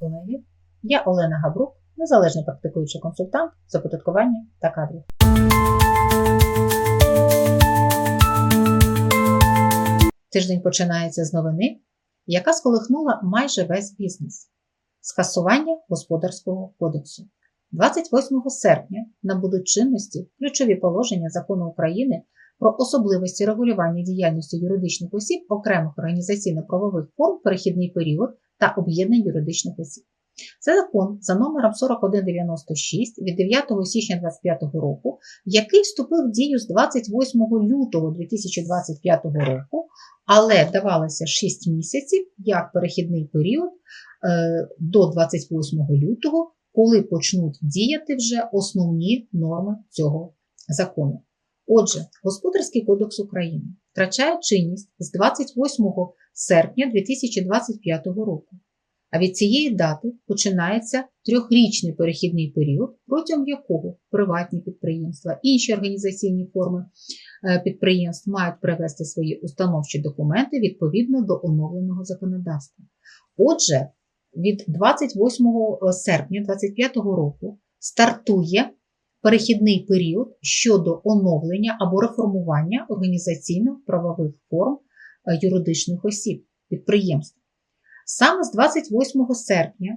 Колеги! Я Олена Габрук, незалежний практикуючий консультант з оподаткування та кадрів. Тиждень починається з новини, яка сколихнула майже весь бізнес скасування господарського кодексу. 28 серпня набудуть чинності ключові положення закону України про особливості регулювання діяльності юридичних осіб окремих організаційно-правових форм перехідний період та об'єднань юридичних осіб. Це закон за номером 4196 від 9 січня 2025 року, який вступив в дію з 28 лютого 2025 року, але давалося 6 місяців як перехідний період е, до 28 лютого, коли почнуть діяти вже основні норми цього закону. Отже, Господарський кодекс України втрачає чинність з 28 серпня 2025 року. А від цієї дати починається трьохрічний перехідний період, протягом якого приватні підприємства, інші організаційні форми е, підприємств мають привести свої установчі документи відповідно до оновленого законодавства. Отже, від 28 серпня 2025 року стартує перехідний період щодо оновлення або реформування організаційно-правових форм е, юридичних осіб, підприємств. Саме з 28 серпня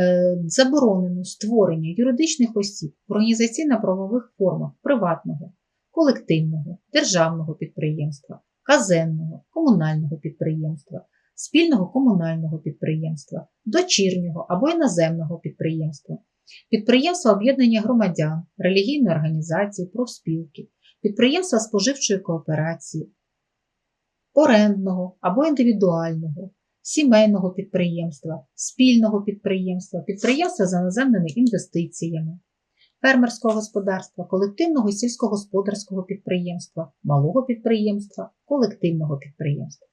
е, заборонено створення юридичних осіб в організаційно-правових формах приватного, колективного, державного підприємства, казенного, комунального підприємства, спільного комунального підприємства, дочірнього або іноземного підприємства, підприємства об'єднання громадян, релігійної організації, профспілки, підприємства споживчої кооперації, орендного або індивідуального сімейного підприємства, спільного підприємства, підприємства з іноземними інвестиціями, фермерського господарства, колективного сільськогосподарського підприємства, малого підприємства, колективного підприємства.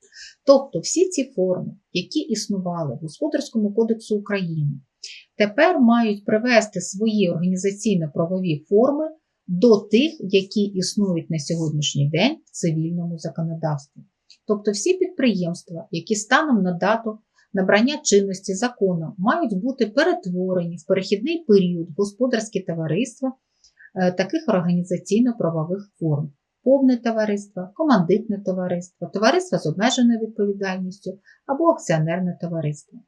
Тобто всі ці форми, які існували в Господарському кодексу України, тепер мають привести свої організаційно-правові форми до тих, які існують на сьогоднішній день в цивільному законодавстві. Тобто всі підприємства, які станом на дату набрання чинності законом мають бути перетворені в перехідний період господарські товариства е, таких організаційно-правових форм. Повне товариство, командитне товариство, товариство з обмеженою відповідальністю або акціонерне товариство.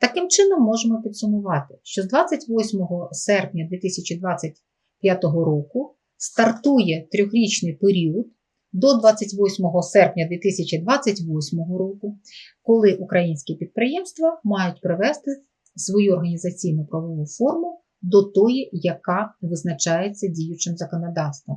Таким чином, можемо підсумувати, що з 28 серпня 2025 року стартує трьохрічний період до 28 серпня 2028 року, коли українські підприємства мають привести свою організаційну правову форму до тої, яка визначається діючим законодавством.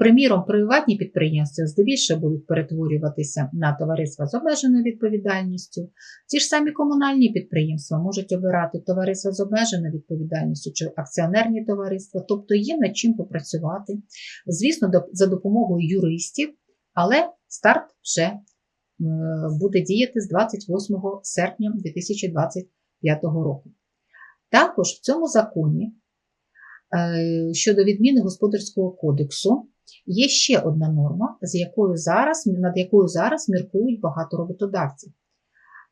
Приміром, приватні підприємства здебільшого будуть перетворюватися на товариства з обмеженою відповідальністю. Ті ж самі комунальні підприємства можуть обирати товариства з обмеженою відповідальністю чи акціонерні товариства, тобто є над чим попрацювати. Звісно, за допомогою юристів, але старт вже буде діяти з 28 серпня 2025 року. Також в цьому законі е, щодо відміни господарського кодексу. Є ще одна норма, з якою зараз, над якою зараз міркують багато роботодавців.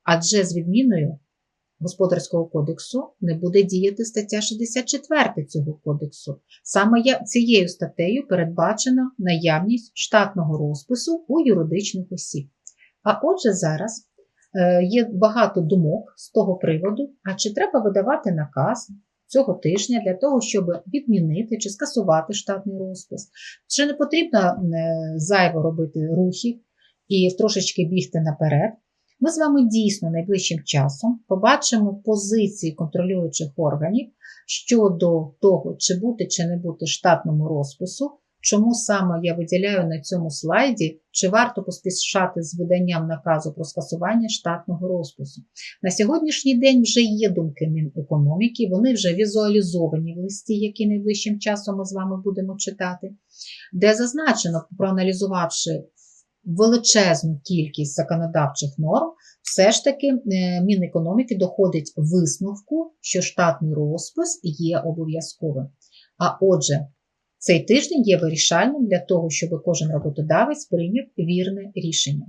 Адже з відміною Господарського кодексу не буде діяти стаття 64 цього кодексу. Саме цією статтею передбачена наявність штатного розпису у юридичних осіб. А отже, зараз е, є багато думок з того приводу, а чи треба видавати наказ цього тижня для того, щоб відмінити чи скасувати штатний розпис. Чи не потрібно е, зайво робити рухи і трошечки бігти наперед. Ми з вами дійсно найближчим часом побачимо позиції контролюючих органів щодо того, чи бути чи не бути штатному розпису Чому саме я виділяю на цьому слайді, чи варто поспішати з виданням наказу про скасування штатного розпису? На сьогоднішній день вже є думки Мінекономіки, вони вже візуалізовані в листі, який найближчим часом ми з вами будемо читати, де зазначено, проаналізувавши величезну кількість законодавчих норм, все ж таки е, Мінекономіки доходить висновку, що штатний розпис є обов'язковим. А отже, цей тиждень є вирішальним для того, щоб кожен роботодавець прийняв вірне рішення.